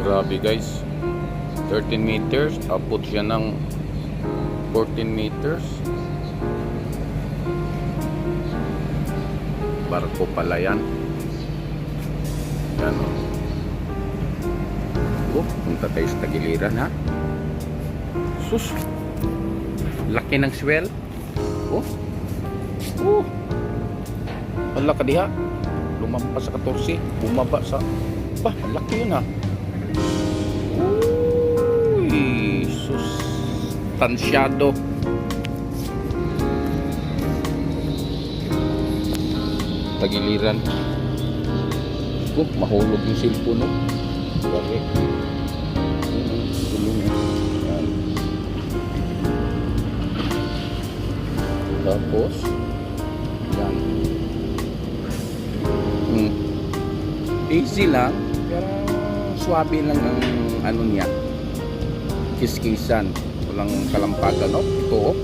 Grabe guys. 13 meters. Abot siya ng 14 meters. Barko pala yan. Yan o. Oh, punta tayo sa tagiliran ha. Sus. Laki ng swell. Oh. Oh. Wala ka diha. Lumampas sa 14. Bumaba sa... Bah, laki yun ha. Tansyado. Tagiliran. Oh, mahulog yung cellphone no. Eh. Yan. Tapos, yan. Hmm. Easy lang, pero swabe lang ang ano niya. Kiskisan. Walang kalampagan. Oh, ito oh.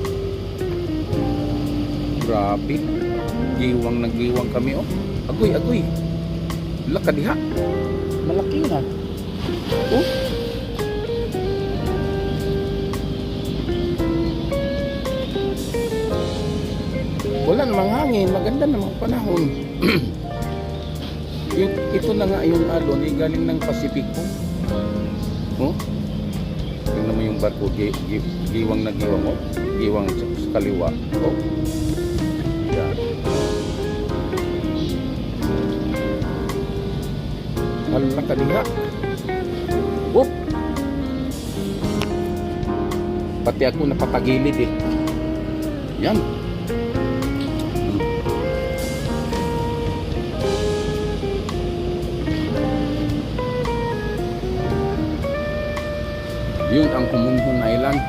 Grabe. Giwang na giwang kami oh. Agoy, agoy. Laka diha. Malaki na. Oh. Wala namang hangin, maganda namang panahon. yung, ito na nga yung alon, ay galing ng Pasipiko. Oh? Yung barko, gi, gi, giwang na giwang, oh. Giwang sa, sa kaliwa. Oh. Yan. Hala ka diha. Pati ako napatagilid eh. Yan. Yun ang Kumunhon Island.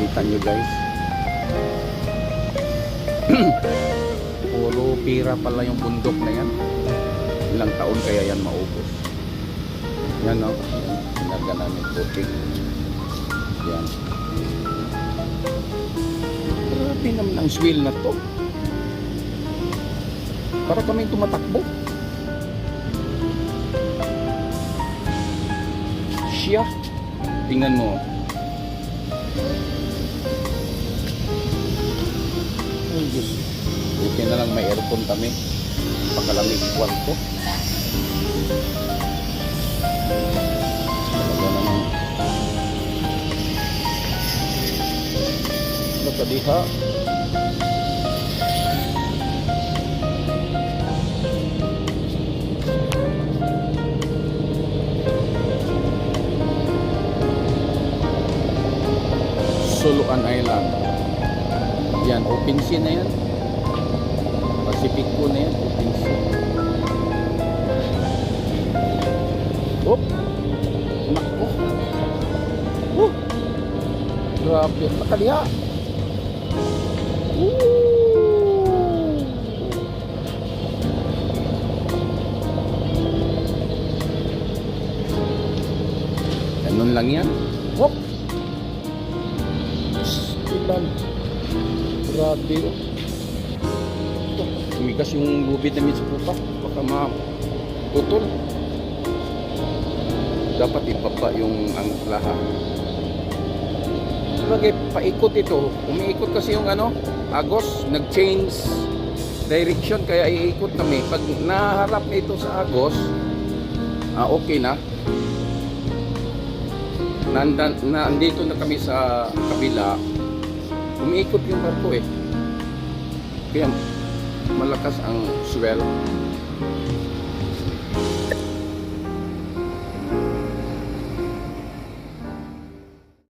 Kita nyo guys. Puro pira pala yung bundok na yan. Ilang taon kaya yan maubos. Yan o. Yan. Sinarga namin tubig. Yan. Grabe naman ang swill na to. Para kaming tumatakbo. Siya. Tingnan mo. Ay, na lang may aircon kami. Pakalamig kwarto. Talaga naman. Nakadiha. Suluan Island. Yan, open sea na yan. Pacific po na yan, open sea. Oh! Nako! Oh! Grabe, nakaliha! Woo! Ganun lang yan. Hop! Ilan. Grabe. oh. Ito, Tumigas yung lubid namin sa pupa. Baka maputol. Dapat ipapa yung angklaha. Bagay, paikot ito. Umiikot kasi yung ano, agos, nag-change direction kaya iikot kami. Pag naharap nito sa agos, ah, okay na. Nandan, na, andito na kami sa kabila, umiikot yung barko eh. Kaya malakas ang swell.